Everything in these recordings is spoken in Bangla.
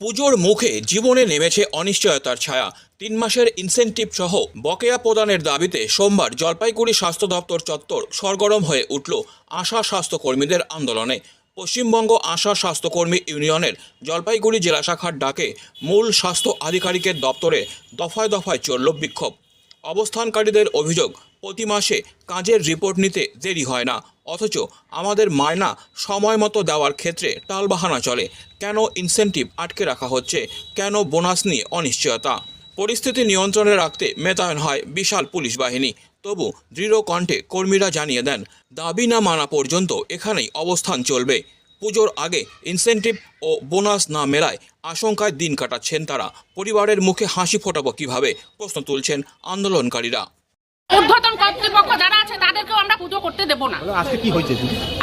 পুজোর মুখে জীবনে নেমেছে অনিশ্চয়তার ছায়া। তিন মাসের ইনসেন্টিভ সহ বকেয়া প্রদানের দাবিতে সোমবার জলপাইগুড়ি স্বাস্থ্য দপ্তর চত্বর সরগরম হয়ে উঠল আশা স্বাস্থ্যকর্মীদের আন্দোলনে। পশ্চিমবঙ্গ আশা স্বাস্থ্যকর্মী ইউনিয়নের জলপাইগুড়ি জেলা শাখার ডাকে মূল স্বাস্থ্য আধিকারিকের দপ্তরে দফায় দফায় চলল বিক্ষোভ। অবস্থানকারীদের অভিযোগ প্রতি মাসে কাজের রিপোর্ট নিতে দেরি হয় না। অথচ আমাদের মায়না সময় মতো দেওয়ার ক্ষেত্রে টালবাহানা চলে। কেন ইনসেনটিভ আটকে রাখা হচ্ছে? কেন বোনাস নিয়ে অনিশ্চয়তা? পরিস্থিতি নিয়ন্ত্রণে রাখতে মেতায়ন হয় বিশাল পুলিশ বাহিনী। তবু দৃঢ় কণ্ঠে কর্মীরা জানিয়ে দেন, দাবি না মানা পর্যন্ত এখানেই অবস্থান চলবে। পুজোর আগে ইনসেনটিভ ও বোনাস না মেলায় আশঙ্কায় দিন কাটাচ্ছেন তারা। পরিবারের মুখে হাসি ফোটাবো কীভাবে? প্রশ্ন তুলছেন আন্দোলনকারীরা। ঊর্ধ্বতন কর্তৃপক্ষ যারা আছে তাদেরকেও আমরা পুজো করতে দেব না। আজকে কি হয়েছে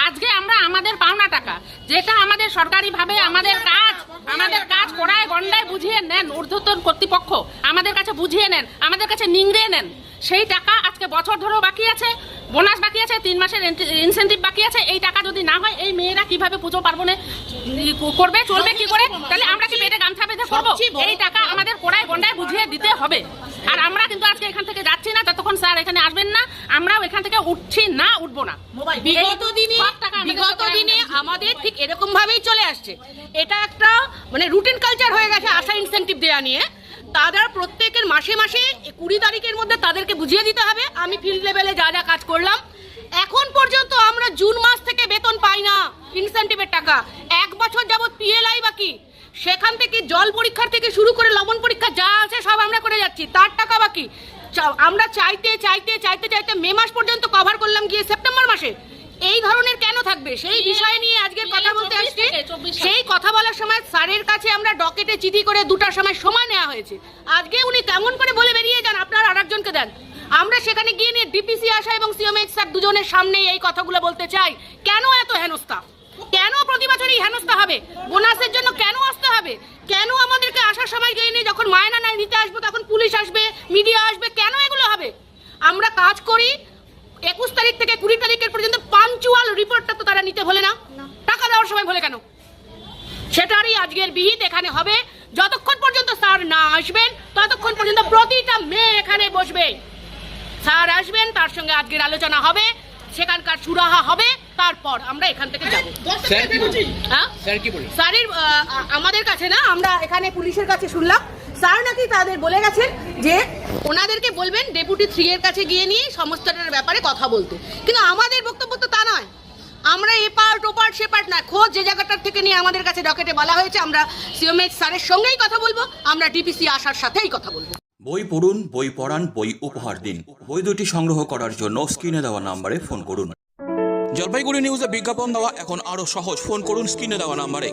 আজকে আমরা আমাদের পাওনা টাকা যেটা আমাদের সরকারিভাবে আমাদের কাজ আমাদের কাজ করায় গন্ডায় বুঝিয়ে নেন ঊর্ধ্বতন কর্তৃপক্ষ আমাদের কাছে বুঝিয়ে নেন আমাদের কাছে নিংড়ে নেন সেই টাকা আজকে বছর ধরেও বাকি আছে বোনাস বাকি আছে তিন মাসের ইনসেন্টিভ বাকি আছে এই টাকা যদি না হয় এই মেয়েরা কীভাবে পুজো পার্বণে করবে চলবে কি করে তাহলে আমরা কি পেটে গামছা বেঁধে করব? এই টাকা আমাদের কোড়ায় গন্ডায় বুঝিয়ে দিতে হবে। আর আমরা কিন্তু আজকে এখান থেকে যাচ্ছি না স্যার এখানে আসবেন না আমরাও এখান থেকে উঠছি না উঠবো না। বিগত দিনে আমাদের বিগত দিনে আমাদের ঠিক এরকম ভাবেই চলে আসছে। এটা একটা মানে রুটিন কালচার হয়ে গেছে আশা ইনসেনটিভ দেওয়া নিয়ে। তারা প্রত্যেকের মাসে মাসে কুড়ি তারিখের মধ্যে তাদেরকে বুঝিয়ে দিতে হবে। আমি ফিল্ড লেভেলে যা যা কাজ করলাম। এখন পর্যন্ত আমরা জুন মাস থেকে বেতন পাই না ইনসেন্টিভের টাকা। এক বছর যাবত পিএলআই বাকি সেখান থেকে জল পরীক্ষার থেকে শুরু করে লবণ পরীক্ষা যা আছে সব আমরা করে যাচ্ছি। তার টাকা বাকি আমরা চাইতে চাইতে চাইতে চাইতে মে মাস পর্যন্ত কভার করলাম গিয়ে সেপ্টেম্বর মাসে। এই ধরনের কেন থাকবে? সেই বিষয় নিয়ে আজকের কথা বলতে আসছি। সেই কথা বলার সময় স্যারের কাছে আমরা ডকেটে চিঠি করে দুটার সময় সময় নেওয়া হয়েছে। আজকে উনি কেমন করে বলে বেরিয়ে যান আপনারা আরেকজনকে দেন। আমরা সেখানে গিয়ে নিয়ে ডিপিসি আসা এবং সিওমএইচ স্যার দুজনের সামনে এই কথাগুলো বলতে চাই। কেন এত হেনস্থা? কেন প্রতি বছরই হেনস্থা হবে? বোনাসের জন্য কেন আসতে হবে? কেন আমাদেরকে আসার সময় গিয়ে নিয়ে যখন মায়না নাই নিতে আসব তখন পুলিশ আসবে মিডিয়া আসবে কেন এগুলো হবে আমরা কাজ করি একুশ তারিখ থেকে কুড়ি তারিখের পর্যন্ত পাঞ্চুয়াল রিপোর্টটা তো তারা নিতে ভোলে না। টাকা দেওয়ার সময় ভোলে কেন? সেটারই আজকের বিহিত এখানে হবে। যতক্ষণ পর্যন্ত স্যার না আসবেন ততক্ষণ পর্যন্ত প্রতিটা মেয়ে এখানে বসবে। স্যার আসবেন তার সঙ্গে আজকের আলোচনা হবে সেখানকার সুরাহা হবে তারপর আমরা এখান থেকে যাব। হ্যাঁ? স্যার কি বলি স্যারের আমাদের কাছে না আমরা এখানে পুলিশের কাছে শুনলাম স্যার নাকি তাদের বলে গেছেন যে ওনাদেরকে বলবেন ডেপুটি থ্রি এর কাছে গিয়ে নিয়ে সমস্তটার ব্যাপারে কথা বলতে। কিন্তু আমাদের বক্তব্য তো তা নয়। আমরা এ পার্ট ও পার্ট সে পার্ট না খোঁজ যে জায়গাটার থেকে নিয়ে আমাদের কাছে ডকেটে বলা হয়েছে আমরা সিওমএইচ স্যারের সঙ্গেই কথা বলব আমরা ডিপিসি আসার সাথেই কথা বলব। বই পড়ুন বই পড়ান বই উপহার দিন। বই দুটি সংগ্রহ করার জন্য স্ক্রিনে দেওয়া নাম্বারে ফোন করুন। জলপাইগুড়ি নিউজে বিজ্ঞাপন দেওয়া এখন আরও সহজ। ফোন করুন স্ক্রিনে দেওয়া নাম্বারে।